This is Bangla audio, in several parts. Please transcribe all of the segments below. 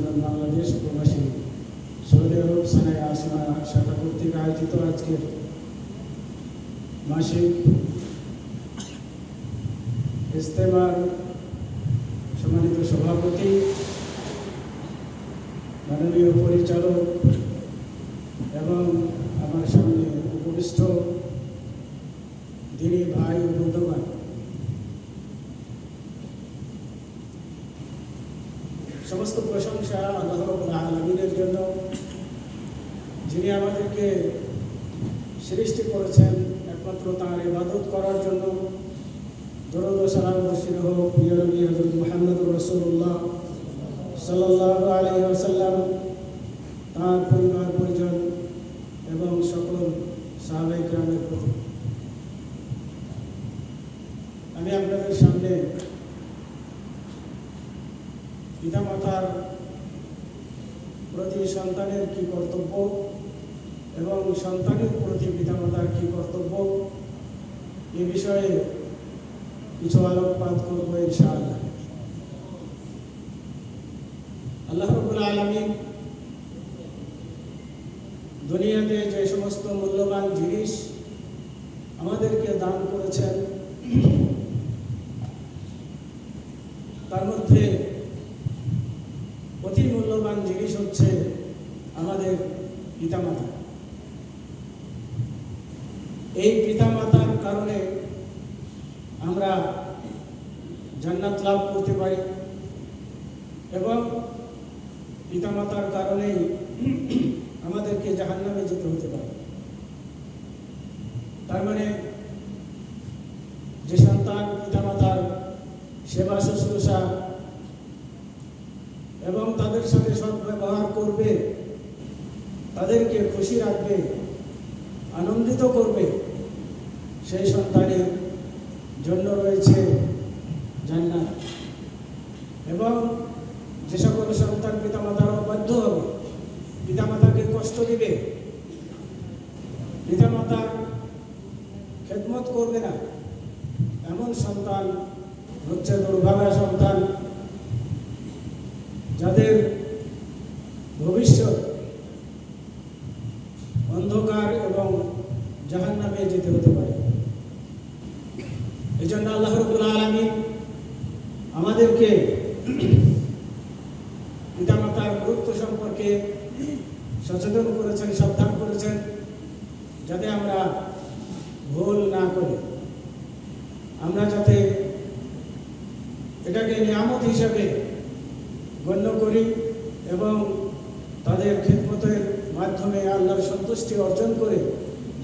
হাদিস বাংলাদেশ প্রবাসী। সৌদি আরব সানায় আসমা শাখা কর্তৃক আয়োজিত আজকের মাসিক ইস্তেমার সম্মানিত সভাপতি, মাননীয় পরিচালক এবং আমার সামনে উপবিষ্ট দিনী ভাই ও সমস্ত প্রশংসা আল্লাহ আলমিনের জন্য, যিনি আমাদেরকে সৃষ্টি করেছেন একমাত্র তাঁর ইবাদত করার জন্য। দরদ সালাম বসির হোক, প্রিয় নবী হজরত মুহাম্মদুর রসুল্লাহ সাল্লাহ ওয়াসাল্লাম তাঁর পরিবার পরিজন এবং সকল সাহাবায়ে কেরামের প্রতি আমি আপনাদের সামনে পিতামাতার প্রতি সন্তানের কি কর্তব্য এবং সন্তানের প্রতি পিতামাতার কি কর্তব্য এ বিষয়ে কিছু আলোকপাত করব ইনশাআল্লাহ আল্লাহ রবুল আলমী দুনিয়াতে যে সমস্ত মূল্যবান জিনিস আমাদেরকে দান করেছেন, তার মধ্যে অতি মূল্যবান জিনিস হচ্ছে আমাদের পিতামাতা। এই পিতামাতার কারণে আমরা জান্নাত লাভ করতে পারি এবং পিতামাতার কারণেই আমাদেরকে জাহান্নামে যেতে হতে পারে তার মানে যে সন্তান পিতামাতার সেবা শুশ্রূষা এবং তাদের সাথে সব ব্যবহার করবে, তাদেরকে খুশি রাখবে, আনন্দিত করবে, সেই সন্তানের জন্য রয়েছে জান্নাত এবং যে সকল সন্তান পিতামাতার অবাধ্য হবে পিতামাতাকে কষ্ট দিবে পিতামাতার খেদমত করবে না এমন সন্তান হচ্ছে দুর্ভাগা সন্তান যাদের ভবিষ্যৎ অন্ধকার এবং জাহান যেতে হতে পারে। এই জন্য আল্লাহ রবুল আলমী আমাদেরকে পিতামাতার গুরুত্ব সম্পর্কে সচেতন করেছেন, সাবধান করেছেন, যাতে আমরা ভুল না করি। আমরা যাতে এটাকে নিয়ামত হিসেবে গণ্য করি এবং তাদের খেদমতের মাধ্যমে আল্লাহর সন্তুষ্টি অর্জন করে।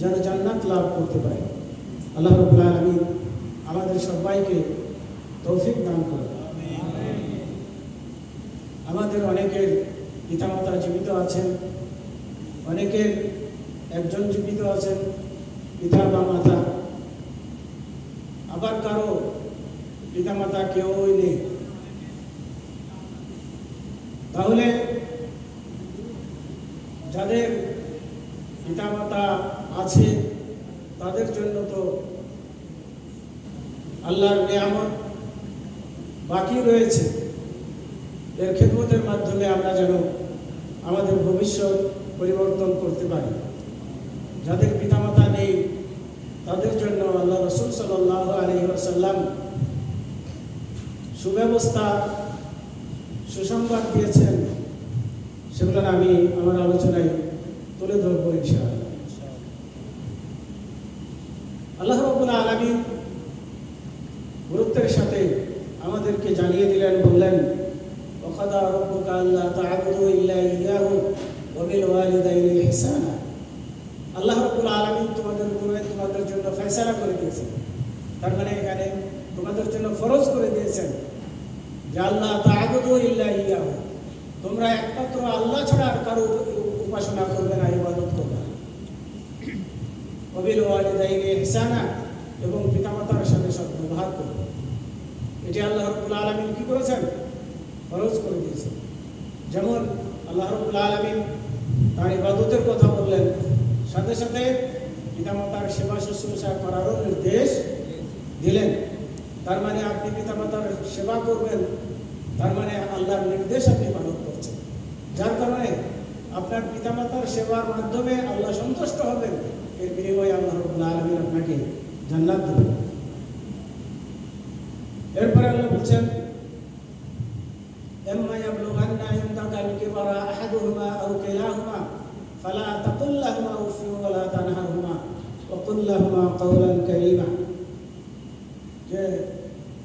যেন জান্নাত লাভ করতে পারে, আল্লাহ রবুল্লাহ আলমী আমাদের সবাইকে তৌফিক দান করে আমাদের অনেকের পিতামাতা জীবিত আছেন, অনেকের একজন জীবিত আছেন পিতা বা মাতা আবার কারও পিতামাতা কেউই নেই। তাহলে যাদের পিতামাতা আছে, তাদের জন্য তো আল্লাহর নিয়ামত বাকি রয়েছে। এর খেদমতের মাধ্যমে আমরা যেন আমাদের ভবিষ্যৎ পরিবর্তন করতে পারি। যাদের পিতামাতা নেই, তাদের জন্য আল্লাহ রসুল সাল্লাহ আলহি আসাল্লাম সুব্যবস্থা, সুসংবাদ দিয়েছেন। সেগুলো আমি আমার আলোচনায় তুলে ধরবো ইনশাআল্লাহ। আল্লাহ রব্বুল আলমী গুরুত্বের সাথে আমাদেরকে জানিয়ে দিলেন বললেন وقضى ربك ألا تعبدوا إلا إياه وبالوالدين إحسانا আল্লাহ রব্বুল আলমিন তোমাদের উপরে তোমাদের জন্য ফেসলা করে দিয়েছেন তার মানে এখানে তোমাদের জন্য ফরজ করে দিয়েছেন যে আল্লাহ তাগুদু ইল্লা ইয়াহু তোমরা একমাত্র আল্লাহ ছাড়া আর কারো উপাসনা করবে না ইবাদত করবে না অবিল ওয়ালিদাইনে এবং পিতামাতার সাথে সব ব্যবহার করবে এটি আল্লাহ রব্বুল আলমিন কি করেছেন? খরচ করে দিয়েছেন। যেমন আল্লাহ রব্বুল আলমিন তার ইবাদতের কথা বললেন, সাথে সাথে পিতামাতার সেবা শুশ্রূষা করারও নির্দেশ দিলেন। তার মানে আপনি পিতামাতার সেবা করবেন, তার মানে আল্লাহর নির্দেশ আপনি পালন করছেন। যার কারণে আপনার পিতামাতার সেবার মাধ্যমে আল্লাহ সন্তুষ্ট হবেন। এর বিনিময়ে আল্লাহ রব্বুল আলমিন আপনাকে জান্নাত দেবেন এরপরে আল্লাহ বলছেন إما يبلغن عندك الكبر أحدهما أو كلاهما فلا تقل لهما أف ولا تنهرهما وقل لهما قولا كريما যে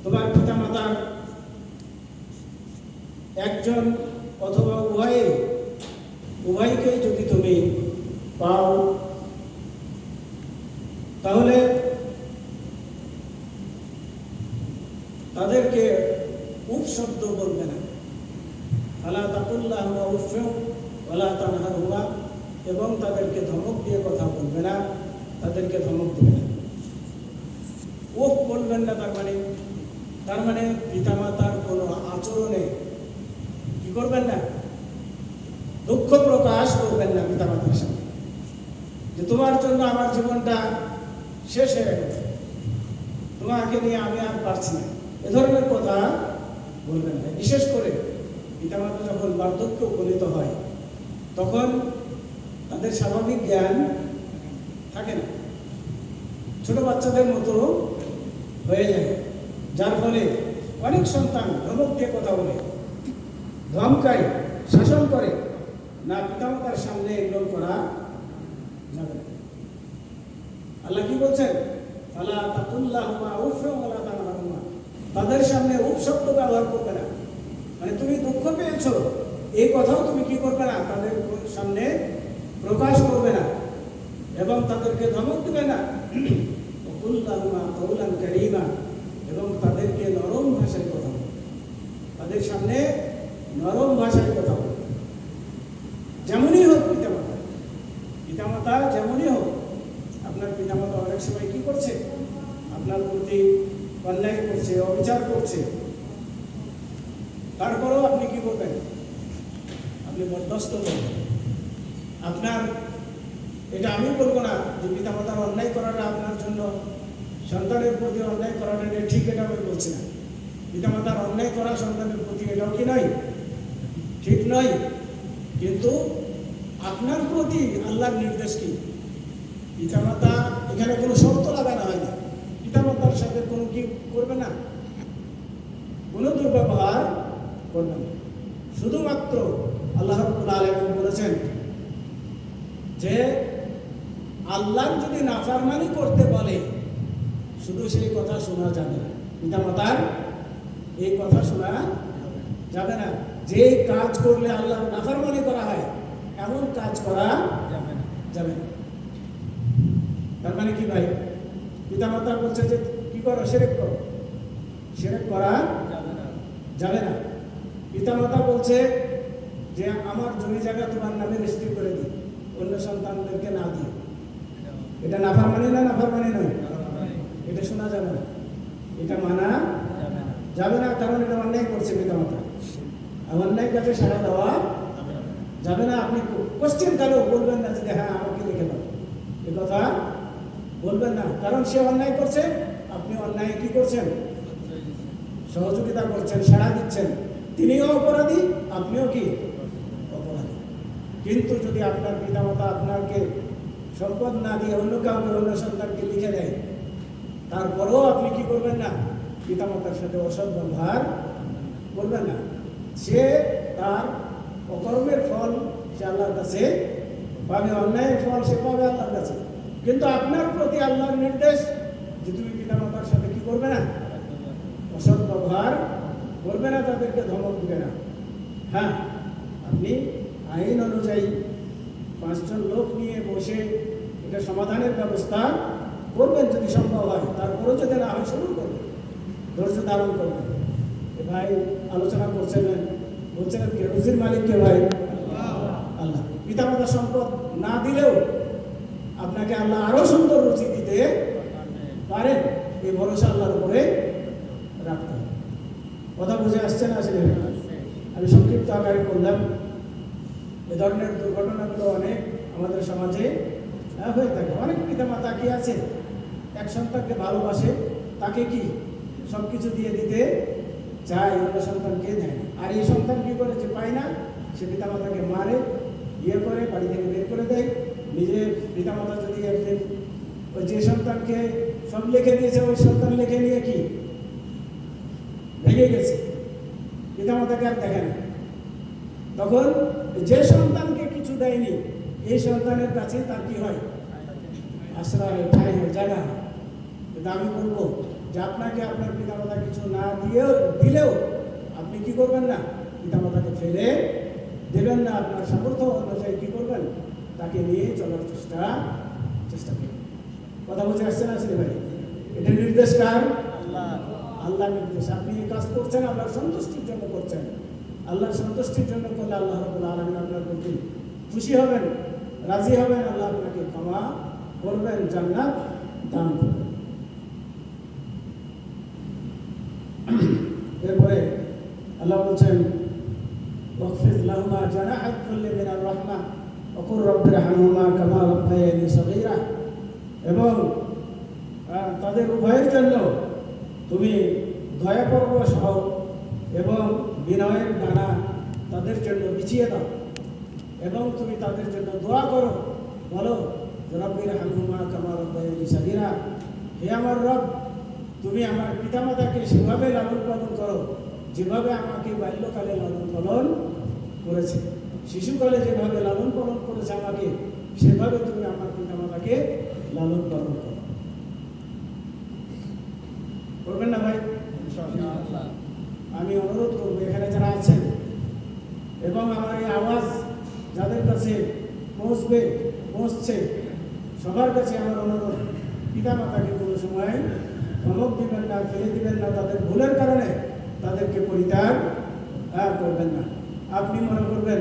তোমার পিতামাতার একজন উফ বলবেন না তার মানে? তার মানে পিতামাতার কোনো আচরণে কি করবেন না? দুঃখ প্রকাশ করবেন না পিতামাতার সাথে। যে তোমার জন্য আমার জীবনটা শেষ হয়ে গেছে তোমাকে নিয়ে আমি আর পারছি না। এ ধরনের কথা বলবেন না। বিশেষ করে পিতামাতা যখন বার্ধক্য উপনীত হয়, তখন তাদের স্বাভাবিক জ্ঞান থাকে না। ছোট বাচ্চাদের মতো হয়ে যায়। যার ফলে অনেক সন্তান ধমক দিয়ে কথা বলে, ধমকায়, শাসন করে। না পিতামাতার সামনে এগুলো করা যাবে আল্লাহ কি বলছেন? ওয়ালা তানহারহুমা তাদের সামনে উপ শব্দ ব্যবহার করবে না। মানে তুমি দুঃখ পেয়েছ, এই কথাও তুমি কি করবে না? তাদের সামনে প্রকাশ করবে না এবং তাদেরকে ধমক দেবে না। ওকুল্লাহুমা কৌলান কারিমা এবং তাদেরকে নরম ভাষায় কথা তাদের সামনে নরম ভাষায় কথা বলবে যেমনই হোক পিতামাতা পিতামাতা যেমনই হোক, আপনার পিতামাতা অনেক সময় কি করছে? আপনার প্রতি অন্যায় করছে, অবিচার করছে। তারপরেও আপনি কি করবেন? আপনি বরদাস্ত করবেন আপনার এটা আমি বলব না যে পিতামাতার অন্যায় করাটা আপনার জন্য, সন্তানের প্রতি অন্যায় করাটা যে ঠিক, এটা আমি বলছি না। পিতামাতার অন্যায় করা সন্তানের প্রতি এটাও কি নয়? ঠিক নয়। কিন্তু আপনার প্রতি আল্লাহর নির্দেশ কি? পিতামাতা, এখানে কোনো শর্ত লাগানো হয় না পিতামাতার সাথে কোনো কি করবে না? কোনো দুর্ব্যবহার করবে না। শুধুমাত্র আল্লাহ রব্বুল আলম বলেছেন যে আল্লাহর যদি নাফারমানি করতে বলে, শুধু সেই কথা শোনা যাবে না। পিতামাতার, এই কথা শোনা যাবে না। যে কাজ করলে আল্লাহ নাফারমানি করা হয়, এমন কাজ করা যাবে না যাবে না। তার মানে কি ভাই? পিতা পিতামাতা বলছে যে, কি করো? সেরেক করো। সেরেক করা যাবে না যাবে না। পিতামাতা বলছে যে, আমার জমি জায়গা তোমার নামে রেজিস্ট্রি করে দিই। অন্য সন্তানদেরকে না দিই এটা নাফার মানে না নাফার মানে নয়। এটা শোনা যাবে না। এটা মানা যাবে না, কারণ এটা অন্যায় করছে পিতামাতা। অন্যায় কাছে সাড়া দেওয়া যাবে না। আপনি কোশ্চেন কারও বলবেন না যে হ্যাঁ আমাকে লিখে দাও। এ কথা বলবেন না। কারণ সে অন্যায় করছে, আপনি অন্যায় কি করছেন? সহযোগিতা করছেন, সাড়া দিচ্ছেন। তিনিও অপরাধী, আপনিও কি? অপরাধী। কিন্তু যদি আপনার পিতামাতা আপনাকে সম্পদ না দিয়ে অন্য কাউকে অন্য সন্তানকে লিখে দেয়, তারপরেও আপনি কি করবেন না? পিতামাতার সাথে অসৎ ব্যবহার করবেন না। সে তার অকর্মের ফল সে আল্লাহর কাছে পাবে, অন্যায়ের ফল সে পাবে আল্লাহর কাছে। কিন্তু আপনার প্রতি আল্লাহর নির্দেশ যে তুমি পিতামাতার সাথে কি করবে না? অসৎ ব্যবহার করবে না, তাদেরকে ধমক দিবে না। হ্যাঁ আপনি আইন অনুযায়ী পাঁচজন লোক নিয়ে বসে এটা সমাধানের ব্যবস্থা করবেন যদি সম্ভব হয়। তারপরেও যদি না হয় শুরু করবেন। ধৈর্য ধারণ করবেন। এ ভাই আলোচনা করছিলেন বলছিলেন কে রুজির মালিক কে ভাই? আল্লাহ। পিতামাতা সম্পদ না দিলেও আপনাকে আল্লাহ আরও সুন্দর রুচি দিতে পারেন। এই ভরসা আল্লাহর উপরে রাখতে হবে। কথা বুঝে আসছে না আসলে? আমি সংক্ষিপ্ত আকারে করলাম এ ধরনের দুর্ঘটনাগুলো অনেক আমাদের সমাজে আহ, হয়ে থাকে। অনেক পিতা মাতা কি আছে এক সন্তানকে ভালোবাসে তাকে কি? সব কিছু দিয়ে দিতে চায় অন্য সন্তানকে দেয় আর এই সন্তান কি করে? যে পায় না সে পিতা মাতাকে মারে ইয়ে করে বাড়ি থেকে বের করে দেয়। নিজে পিতা মাতা যদি একদিন ওই যে সন্তানকে সব লিখে দিয়েছে ওই সন্তান লিখে নিয়ে কি? ভেঙে গেছে। পিতামাতাকে আর দেখে না। তখন যে সন্তানকে কিছু দেয়নি এই সন্তানের কাছে তার কি হয়? আশ্রয় ঠাই হয় জায়গা হয় কিন্তু আমি বলব যে আপনাকে আপনার পিতামাতা কিছু না দিয়েও দিলেও আপনি কি করবেন না? পিতামাতাকে ফেলে দেবেন না আপনার সামর্থ্য অনুযায়ী কি করবেন? তাকে নিয়ে চলার চেষ্টা চেষ্টা করবেন কথা বুঝে আসছে না শ্রী ভাই। এটা নির্দেশ কার? আল্লাহ। আল্লাহ নির্দেশ। আপনি এই কাজ করছেন আল্লাহর সন্তুষ্টির জন্য করছেন। আল্লাহর সন্তুষ্টির জন্য করলে আল্লাহ রবুল আলমিন আপনার প্রতি খুশি হবেন রাজি হবেন আল্লাহ আপনাকে ক্ষমা করবেন জান্নাত দান করবেন। এরপরে আল্লাহ বলছেন ওয়াকফিজ লাহুমা জানাহাত কুল্লি মিনার রাহমা ওকুর রব্বির হানুমা কামা রব্বায়ানি সগীরা। এবং তাদের উভয়ের জন্য তুমি দয়া পরবশ হও এবং বিনয়ের ডানা তাদের জন্য বিছিয়ে দাও এবং তুমি তাদের জন্য দোয়া করো। বলো রব্বির হানুমা কামা রব্বায়ানি সগীরা। হে আমার রব তুমি আমার পিতামাতাকে সেভাবে লালন পালন করো যেভাবে আমাকে বাল্যকালে লালন পালন করেছে। শিশুকালে যেভাবে লালন পালন করেছে আমাকে সেভাবে তুমি আমার পিতামাতাকে লালন পালন করো। করবেন না ভাই? আমি অনুরোধ করব এখানে যারা আছেন এবং আমার এই আওয়াজ যাদের কাছে পৌঁছবে পৌঁছছে সবার কাছে আমার অনুরোধ পিতা মাতাকে কোনো সময় ধমক দিবেন না, ফেলে দিবেন না, তাদের ভুলের কারণে তাদেরকে পরিত্যাগ করবেন না। আপনি মনে করবেন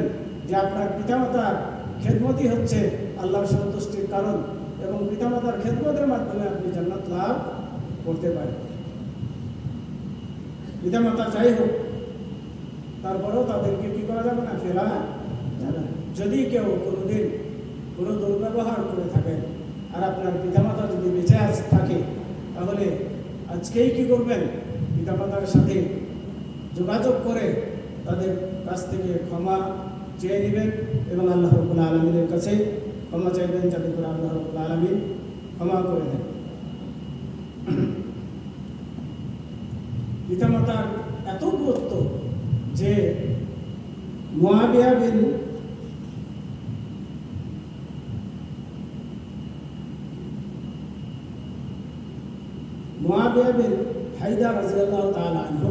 যে আপনার পিতামাতার খেদমতি হচ্ছে আল্লাহর সন্তুষ্টির কারণ এবং পিতামাতার খেদমতের মাধ্যমে আপনি জান্নাত লাভ করতে পারেন। পিতামাতা যাই হোক, তারপরেও তাদেরকে কি করা যাবে না? ফেলা যাবে যদি কেউ কোনোদিন কোনো দুর্ব্যবহার করে থাকেন। আর আপনার পিতামাতা যদি বেঁচে থাকে, তাহলে আজকেই কি করবেন? পিতামাতার সাথে যোগাযোগ করে তাদের কাছ থেকে ক্ষমা চেয়ে নেবেন এবং আল্লাহ রবুল্লা আলমিনের কাছে ক্ষমা চাইবেন, যাতে করে আল্লাহ রবুল্লা আলমিন ক্ষমা করে দেন। পিতামাতার এত গুরুত্ব যে মোয়াবিয়া বিন রাজিয়াল্লাহ তাআলা আনহু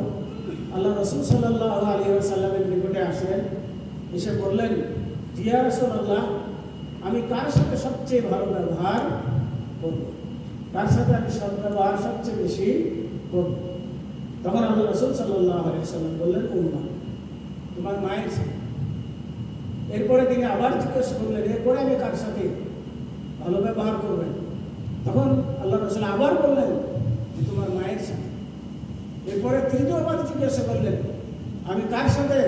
আল্লাহ রসুল সাল্লাল্লাহু আলাইহি ওয়াসাল্লামের নিকটে আসলেন এসে বললেন জিয়া রাসূলুল্লাহ, আমি কার সাথে সবচেয়ে ভালো ব্যবহার করব? কার সাথে আমি সব ব্যবহার সবচেয়ে বেশি করব? তখন আল্লাহ রসুল সাল্লাহ আলাইসাল্লাম বললেন, উম্মা, তোমার মায়ের সাথে এরপরে তিনি আবার জিজ্ঞেস করলেন, এরপরে আমি কার সাথে ভালো ব্যবহার করবেন তখন আল্লাহ রসুল আবার বললেন যে তোমার মায়ের সাথে এরপরে তৃতীয়বার জিজ্ঞাসা করলেন, আমি কার সাথে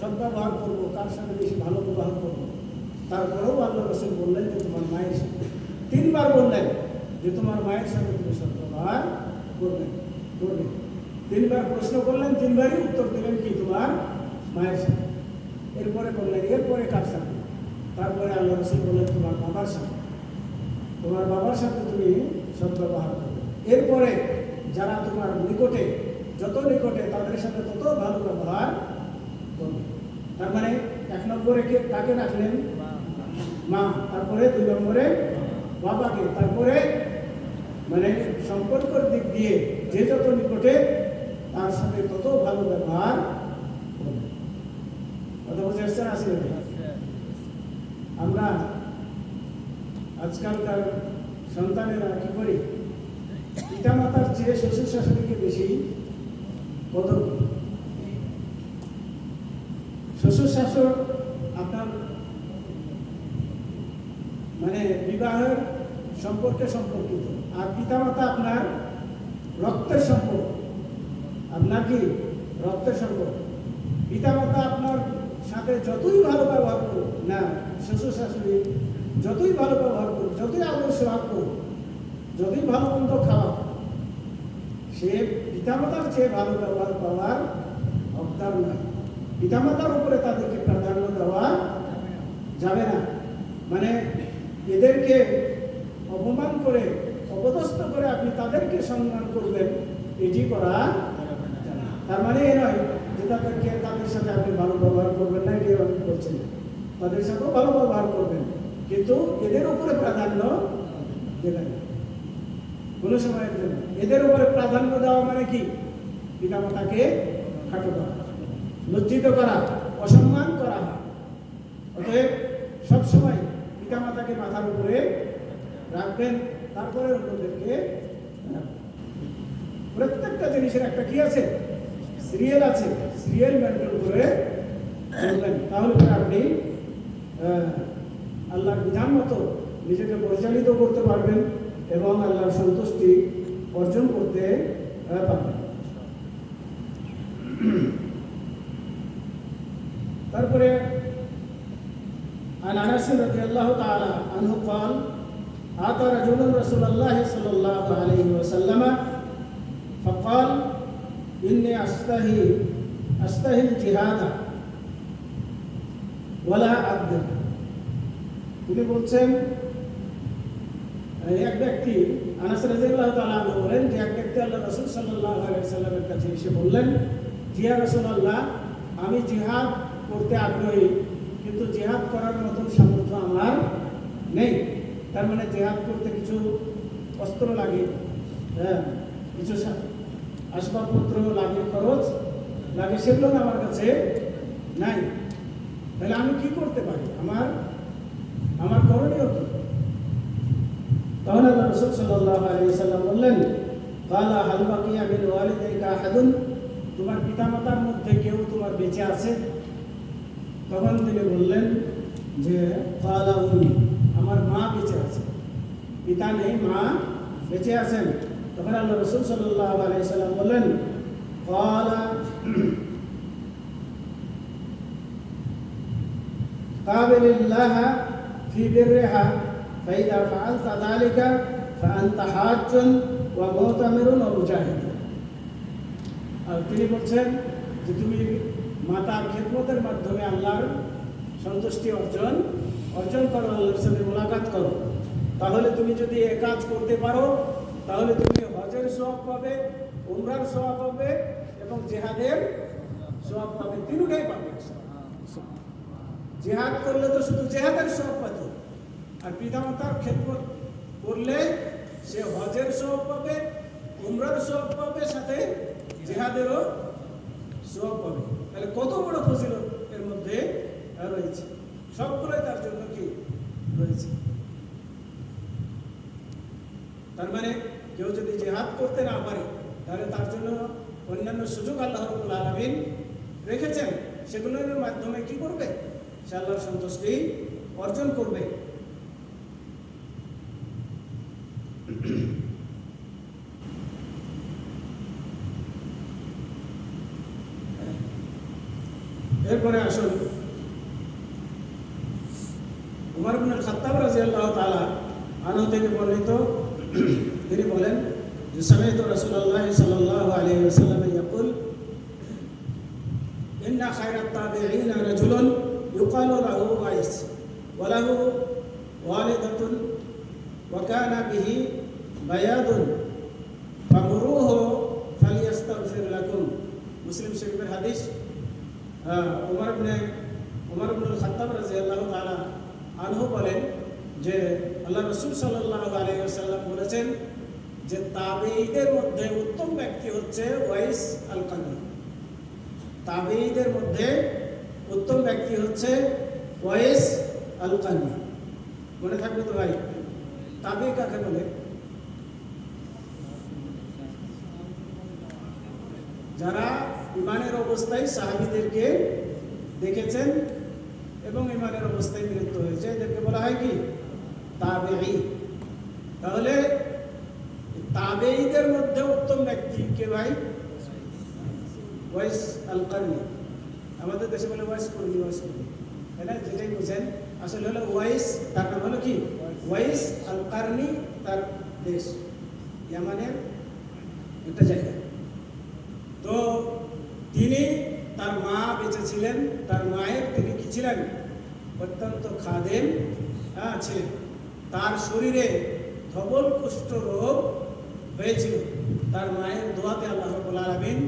সদ্ব্যবহার করব? কার সাথে বেশি ভালো ব্যবহার করব? তারপরেও আল্লাহ রসুল বললেন যে, তোমার মায়ের সাথে। তিনবার বললেন যে, তোমার মায়ের সাথে তুমি সদ্ব্যবহার করবে করবে। তিনবার প্রশ্ন করলেন, তিনবারই উত্তর দিলেন কি, তোমার মায়ের সাথে। এরপরে বললেন, এরপরে কার সাথে? তারপরে আল্লাহ রসুল বললেন, তোমার বাবার সাথে। তোমার বাবার সাথে তুমি সদ্ব্যবহার করবে। এরপরে যারা তোমার নিকটে যত নিকটে তাদের সাথে তত ভালো ব্যবহার করবে। তার মানে এক নম্বরে কে কাকে রাখলেন? মা। তারপরে দুই নম্বরে বাবাকে। তারপরে মানে সম্পর্কের দিক দিয়ে যে যত নিকটে তার সাথে তত ভালো ব্যবহার আমরা আজকালকার সন্তানেরা কি করি? পিতামাতার চেয়ে শ্বশুর শাশুড়িকে বেশি কদর শ্বশুর শাশুড় আপনার মানে বিবাহের সম্পর্কে সম্পর্কিত। আর পিতামাতা আপনার রক্তের সম্পর্ক। আপনার কি রক্তের সম্পর্ক? পিতামাতা আপনার সাথে যতই ভালো ব্যবহার করুক, না শ্বশুর শাশুড়ি যতই ভালো ব্যবহার করুক, যতই আদর্শ রাগ করুক, যতই ভালো মন্দ খাওয়া সে পিতামাতার চেয়ে ভালো ব্যবহার পাওয়ার হকদার নয় পিতামাতার উপরে তাদেরকে প্রাধান্য দেওয়া যাবে না। মানে এদেরকে অপমান করে, অপদস্থ করে আপনি তাদেরকে সম্মান করবেন, এটি করা তার মানে এ নয় যে তাদেরকে তাদের সাথে আপনি ভালো ব্যবহার করবেন না এটি আপনি করছেন তাদের সাথেও ভালো ব্যবহার করবেন, কিন্তু এদের উপরে প্রাধান্য দেবেন কোনো সময়ের জন্য। এদের উপরে প্রাধান্য দেওয়া মানে কি? পিতামাতাকে খাটো করা, লজ্জিত করা, অসম্মান করা। অতএব সবসময় পিতামাতাকে মাথার উপরে রাখবেন, তারপরে অন্যদেরকে। প্রত্যেকটা জিনিসের একটা কি আছে? সিরিয়াল আছে। সিরিয়াল মেনটেন করে তাহলে পরে আপনি আল্লাহর বিধান মতো নিজেকে পরিচালিত করতে পারবেন। এবং আল্লাহর সন্তুষ্টি অর্জন করতে আহ, পারবেন তারপরে عن انس رضي الله تعالى عنه قال اتى رجل رسول الله صلى الله عليه وسلم فقال اني استحي استحي الجهاد ولا اقدر তিনি বলছেন এক ব্যক্তি আনাস রাদিয়াল্লাহু তাআলা আনহু বলেন যে এক ব্যক্তি আল্লাহ রাসূল আলাইহি সাল্লামের কাছে এসে বললেন, জিয়া রাসূলুল্লাহ, আমি জিহাদ করতে আগ্রহী, কিন্তু জিহাদ করার মতন সামর্থ্য আমার নেই। তার মানে জেহাদ করতে কিছু অস্ত্র লাগে হ্যাঁ কিছু আসবাবপত্র লাগে, খরচ লাগে, সেগুলো আমার কাছে নাই। তাহলে আমি কি করতে পারি? আমার আমার করণীয় কি? তখন আল্লাহ রসুল সাল্লাল্লাহু আলাইহি সাল্লাম বললেন কালা হাল বাকিয়া মিন ওয়ালিদাইকা আহাদুন তোমার পিতামাতার মধ্যে কেউ তোমার বেঁচে আছে তখন তিনি বললেন যে কালা উম্মি আমার মা বেঁচে আছে পিতা নেই মা বেঁচে আছেন তখন আল্লাহ রসুল সাল্লাল্লাহু আলাইহি সাল্লাম বললেন কালা قابل الله في برها فإذا فعلت ذلك فأنت حاج ومؤتمر ومجاهد আর তিনি বলছেন যে তুমি মাতার খেদমতের মাধ্যমে আল্লাহর সন্তুষ্টি অর্জন অর্জন করো আল্লাহর সাথে মোলাকাত করো তাহলে তুমি যদি এ কাজ করতে পারো তাহলে তুমি হজের সওয়াব পাবে উমরার সওয়াব পাবে এবং জেহাদের সওয়াব পাবে তিনটাই পাবে জেহাদ করলে তো শুধু জেহাদের সব পাবে আর পিতামাতার খেদমত করলে সে হজের সব পাবে, উমরার সব পাবে, সাথে জেহাদেরও সব পাবে। তাহলে কত বড় ফজিলত এর মধ্যে রয়েছে? সবগুলোই তার জন্য কি রয়েছে? তার মানে কেউ যদি জেহাদ করতে না পারে, তাহলে তার জন্য অন্যান্য সুযোগ আল্লাহ আলমিন রেখেছেন। সেগুলোর মাধ্যমে কি করবে? সে আল্লাহর সন্তুষ্টি অর্জন করবে। এরপরে আসুন। উমর ইবনে খাত্তাব রাদিয়াল্লাহু তাআলা আনহু থেকে বর্ণিত। তিনি বলেন, যে সামিআতু রাসূলুল্লাহ সাল্লাল্লাহু আলাইহি ওয়াসাল্লাম ইয়াকুল, ইন্না খায়রাত তাবিঈনা রাজুলুন গাইস ওয়া লাহু ওয়ালিদাতুন, ওয়া কানা বিহি বায়াদুন ফামুরুহু ফালিয়াস্তাগফির লাকুম মুসলিম শরীফের হাদিস উমর ইবনে উমর ইবনুল খাত্তাব রাদিয়াল্লাহু তাআলা আনহু বলেন যে আল্লাহ রসুল সাল্লাল্লাহু আলাইহি ওয়াসাল্লাম বলেছেন যে তাবেঈদের মধ্যে উত্তম ব্যক্তি হচ্ছে ওয়াইস আল কানি তাবেঈদের মধ্যে উত্তম ব্যক্তি হচ্ছে ওয়াইস আল কানি মনে থাকবে তো ভাই? তাবে কাকে বলে? যারা ইমানের অবস্থায় সাহাবিদেরকে দেখেছেন এবং ইমানের অবস্থায় মৃত্যু হয়েছে, এদেরকে বলা হয় কি? তাবেঈ। তাহলে তাবেইদের মধ্যে উত্তম ব্যক্তি কে ভাই? ওয়াইস আল কারনি আমাদের দেশে বলে ওয়াইস কর্মী ওয়াইস কর্মী না? যেটাই বুঝেন, আসলে হলো ওয়াইস, তার নাম হলো কি? ওয়াইস আল কারনি তার দেশ। ইয়ামানের একটা জায়গা। তো তিনি তার মা বেঁচে ছিলেন, তার মায়ের তিনি কি ছিলেন? অত্যন্ত খাদেন হ্যাঁ ছিলেন। তার শরীরে ধবল কুষ্ঠ রোগ হয়েছিল। তার মায়ের দোয়াতে আল্লাহ রবুল আলমিন